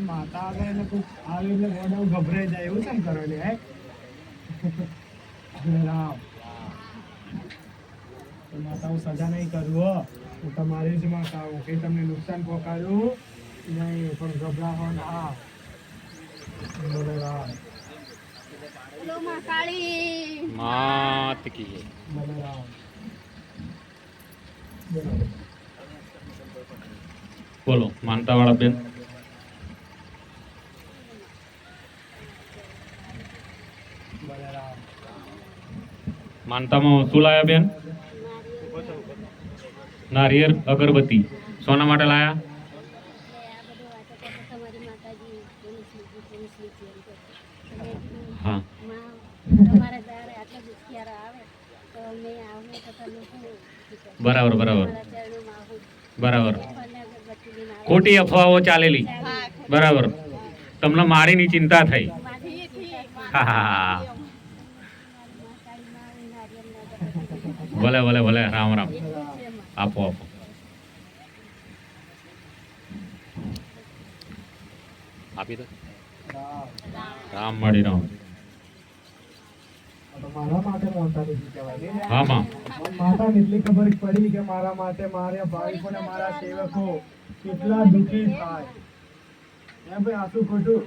માતા આવે એટલે કોઈ આવે એટલે ગોડાઉન ગભરાઈ જાય એવું કેમ કરો લે રામ. માતા હું સજા નહીં કરું હો. હું તમારી જ માતા હું કે તમને નુકસાન પહોંચાડ્યું નહીં પણ ગભરાવો ના બોલે રામ. બોલો માત કી. રામ. બોલો માનતા વાળા બેન બોલો રામ માનતામાં શું લાયા બેન? નારિયેર અગરબત્તી. સોના માટે લાયા? હા. બરાબર બરાબર. બરાબર. ખોટી અફવાઓ ચાલેલી. બરાબર. તમને મારીની ચિંતા થઈ. હા હા. ભલે ભલે ભલે રામ રામ. આપો આપો. આપી દો. રામ મળી રામ. મારા માટે માતા કહેવાય? હા માં. માતાને એટલી ખબર પડી કે મારા માટે મારા ભાવિકોને મારા સેવકો કેટલા દુઃખી થાય. એમ ભાઈ આટલું ખોટું?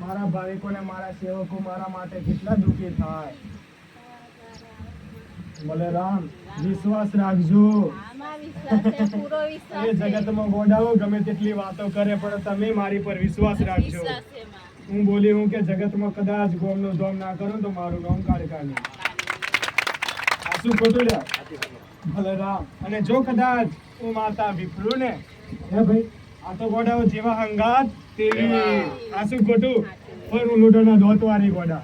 મારા ભાવિકોને મારા સેવકો મારા માટે કેટલા દુઃખી થાય. બોલે રામ વિશ્વાસ રાખજો એ જગતમાં ગોડાઓ ગમે તેટલી વાતો કરે પણ તમે મારી પર વિશ્વાસ રાખજો. હું બોલી હું કે જગતમાં કદાચ ગોમનું જોમ ના કરું તો મારું નામ કાઢી કાઢી આ શું ખોટું લે ભલે રામ અને જો કદાચ હું માતા વિપલું ને હે ભાઈ. આ તો ગોડાઓ જેવા હંગાત તેવી. આ શું ખોટું પણ હું લૂંટોના દોતવારી ગોડા.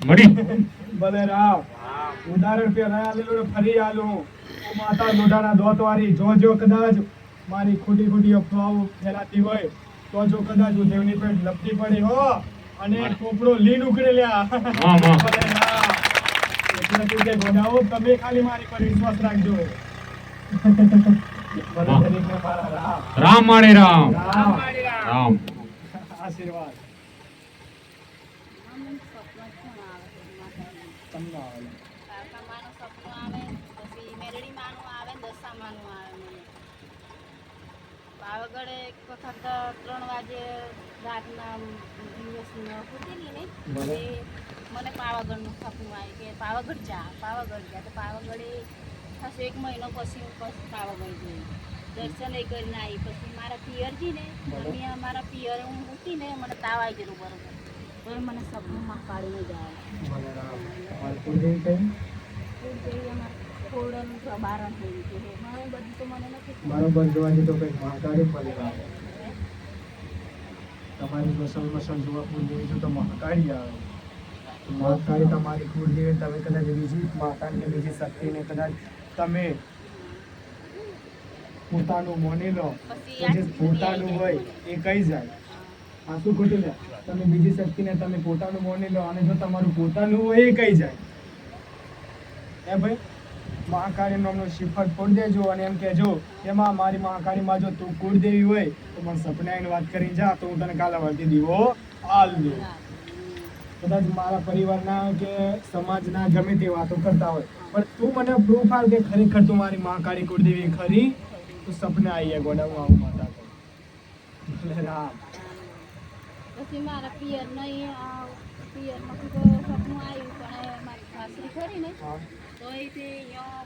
મળી. ભલે રામ ઉદાહરણ પે ને ફરી આલો. ઓ માતા લોઢાના દોતવારી જો જો કદાચ મારી ખોટી ખોટી અફવાઓ ફેલાતી હોય તો જો કદાચ હું દેવની પેટ લપટી પડી હો અને કોપડો લીન ઉકળી લ્યા. એટલે કે ગોડાઓ તમે ખાલી મારી પર વિશ્વાસ રાખજો. રામ. માણે રામ. રામ. આશીર્વાદ? તમને આવે કાકા માનું સપનું આવે પછી મેરડી માનું આવે ને દશા માનું આવે મને. પાવાગઢ એક વખત ત્રણ વાગે રાતના દિવસ ઉઠેલી ને એ મને પાવાગઢનું સપનું આવ્યું કે પાવાગઢ જા પાવાગઢ જા. તો પાવાગઢે ખાસ એક મહિનો પછી હું પછી પાવાગઢ ગઈ દર્શન એ કરીને આવી. પછી મારા પિયરજી ને મમ્મી મારા પિયર હું મૂકી ને મને તાવ આવી ગયેલું બરોબર. તો એ મને સપનમાં પાડીને જાય. બરોબર જોવા તો કંઈક મહાકાળી ભલે આવે. તમારી મસલ મસલ જોવા કુળદેવી છો તો મહાકાળી આવે. મહાકાળી તમારી કુળદેવી તમે કદાચ બીજી માતાની બીજી શક્તિને કદાચ તમે પોતાનું મોની લો. જે પોતાનું હોય એ કઈ જાય? આ શું ખોટું લે તમે બીજી શક્તિને તમે પોતાનું મોની લો અને જો તમારું પોતાનું હોય એ કહી જાય. એ ભાઈ, મહાકાળી નામનો શ્રીફળ ફોડ દેજો અને એમ કહેજો એમાં મારી મહાકાળીમાં જો તું કુળદેવી હોય, તો મને સપને આવીને વાત કરીને જા, તો હું તને કાલે વળતી દીવો દઉં. કદાચ મારા પરિવારના કે સમાજના ગમે તે વાતો કરતા હોય. પણ તું મને પ્રૂફ આપ કે ખરેખર તું મારી મહાકાળી કુળદેવી ખરી? તું સપને આવી ગયા ગોડા, હું આવું માતા. રામ. પછી મારા પિયર નહીં પિયરમાંથી તો સપનું આવ્યું પણ એ મારી સાસરી ખરી ને તો એ તે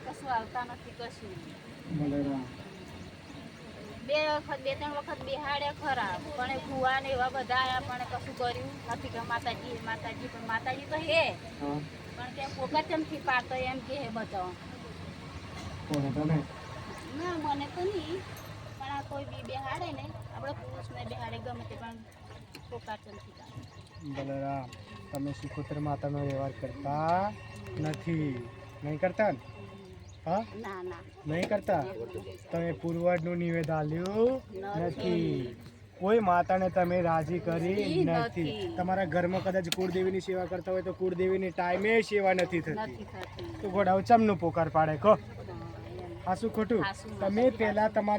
કશું આવતા નથી કશું. બે વખત બે ત્રણ વખત બિહાડ્યા ખરા પણ ભૂવા ને એવા બધા આવ્યા પણ કશું કર્યું નથી કે માતાજી માતાજી પણ માતાજી તો હે. પણ કે પોકા ચમથી પાડતો એમ કે હે બતાવો ના મને તો નહીં પણ આ કોઈ બી બેહાડે ને આપણે પુરુષને બેહાડે ગમે તે પણ પોકાર ચમથી પાડે ભલે રામ તમે શિકોતર માતાનો વ્યવહાર કરતા નથી. નહીં કરતા ને? હા? નહીં કરતા? તમે પૂર્વજનું નિવેદ આલ્યું નથી. કોઈ માતાને તમે રાજી કરી નથી. તમારા ઘરમાં કદાચ કુળદેવીની સેવા કરતા હોય તો કુળદેવીની ટાઈમે સેવા નથી થતી. તો ઘોડાઓ ચમનું પોકાર પાડે કહો. આ શું ખોટું. તમે પહેલા તમારી